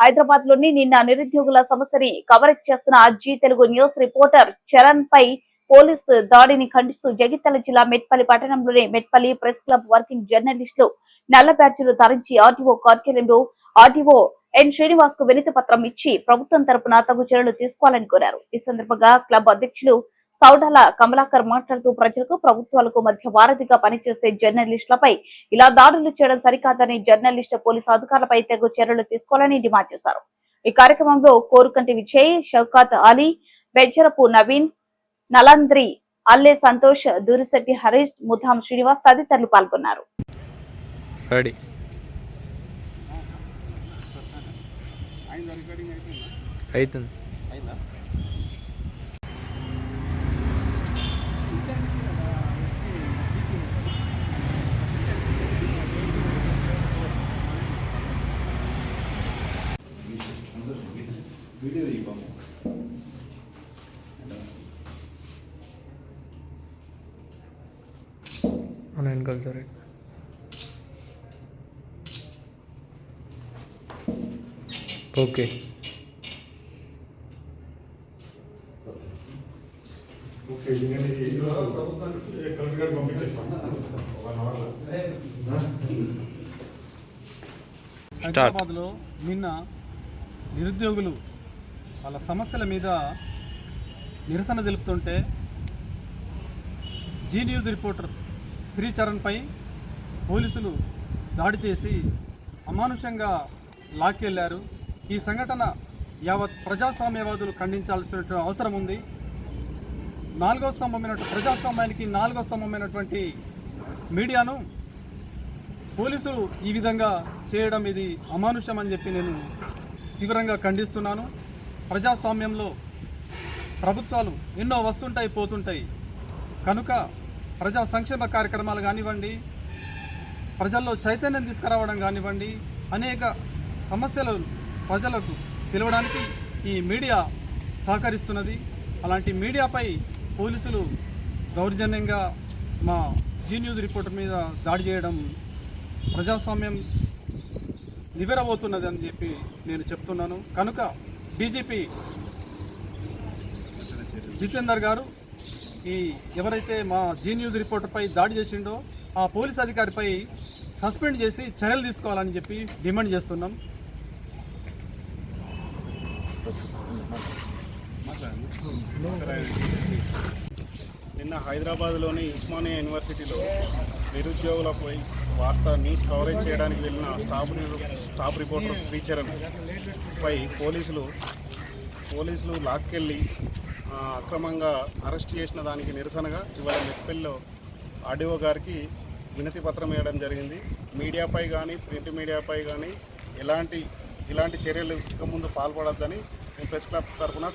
హైదరాబాద్లోని నిన్న నిరుద్యోగుల సమస్యని కవరేజ్ చేస్తున్న Zee Telugu news reporter Charan పై పోలీసు దాడిని ఖండిస్తూ జగిత్యాల జిల్లా మెట్పల్లి పట్టణంలోని మెట్పల్లి ప్రెస్ క్లబ్ వర్కింగ్ జర్నలిస్టులు నల్ల బ్యాడ్జీలు ధరించి ఆర్టీఓ కార్యాలయంలో ఆర్టీఓ ఎన్ శ్రీనివాస్కు వినతి పత్రం ఇచ్చి ప్రభుత్వం తరపున తగు చర్యలు తీసుకోవాలని కోరారు. ఈ సందర్భంగా క్లబ్ అధ్యక్షులు సౌడాల కమలాకర్ మాట్లాడుతూ ప్రజలకు ప్రభుత్వాలకు మధ్య వారధిగా పనిచేసే జర్నలిస్టులపై ఇలా దాడులు చేయడం సరికాదని జర్నలిస్టు పోలీసు అధికారులపై తగు చర్యలు తీసుకోవాలని డిమాండ్ చేశారు ఈ కార్యక్రమంలో కోరుకంటి విజయ్ షౌకాత్ అలీ బెజ్జరపు నవీన్ నలంద్రి అల్లే సంతోష్ దూరిశెట్టి హరీష్ ముధాం శ్రీనివాస్ తదితరులు పాల్గొన్నారు రెడీ అవుతుంది వీడియో తీయబాము మన వెనకాల సరే ఓకే ఓకే ఎందుకంటే ఈ కలెక్టర్ గారు పంపించేస్తాం వన్ అవర్లో హైదరాబాద్లో నిన్న నిరుద్యోగులు వాళ్ళ సమస్యల మీద నిరసన తెలుపుతుంటే జీ న్యూస్ రిపోర్టర్ శ్రీచరణ్పై పోలీసులు దాడి చేసి అమానుషంగా లాక్కెళ్ళారు. ఈ సంఘటన యావత్ ప్రజాస్వామ్యవాదులు ఖండించాల్సిన అవసరం ఉంది. నాలుగో స్తంభమైన ప్రజాస్వామ్యానికి నాలుగో స్తంభమైనటువంటి మీడియాను పోలీసులు ఈ విధంగా చేయడం ఇది అమానుషం అని చెప్పి నేను తీవ్రంగా ఖండిస్తున్నాను. ప్రజాస్వామ్యంలో ప్రభుత్వాలు ఎన్నో వస్తుంటాయి పోతుంటాయి. కనుక ప్రజా సంక్షేమ కార్యక్రమాలు కానివ్వండి ప్రజల్లో చైతన్యం తీసుకురావడం కానివ్వండి అనేక సమస్యలు ప్రజలకు తెలియడానికి ఈ మీడియా సహకరిస్తున్నది. అలాంటి మీడియాపై పోలీసులు దౌర్జన్యంగా మా జీ న్యూస్ రిపోర్టర్ మీద దాడి చేయడం ప్రజాస్వామ్యం నివెరబోతున్నది అని చెప్పి నేను చెప్తున్నాను. కనుక డీజీపీ జితేందర్ గారు ఈ ఎవరైతే మా జీ న్యూస్ రిపోర్టర్పై దాడి చేసిండో ఆ పోలీస్ అధికారిపై సస్పెండ్ చేసి చర్యలు తీసుకోవాలని చెప్పి డిమాండ్ చేస్తున్నాం. నిన్న హైదరాబాద్లోని ఉస్మానియా యూనివర్సిటీలో నిరుద్యోగులపై వార్త న్యూస్ కవరేజ్ చేయడానికి వెళ్ళిన స్టాఫ్ స్టాఫ్ రిపోర్టర్ శ్రీచరణ్ పై పోలీసులు పోలీసులు లాక్కెళ్ళి అక్రమంగా అరెస్ట్ చేసిన దానికి నిరసనగా ఇవాళ మెట్పల్లిలో ఆర్డీఓ గారికి వినతి పత్రం వేయడం జరిగింది. మీడియాపై కానీ ప్రింట్ మీడియాపై కానీ ఎలాంటి ఇలాంటి చర్యలు ఇక ముందు పాల్పడొద్దని ప్రెస్ క్లబ్ తరఫున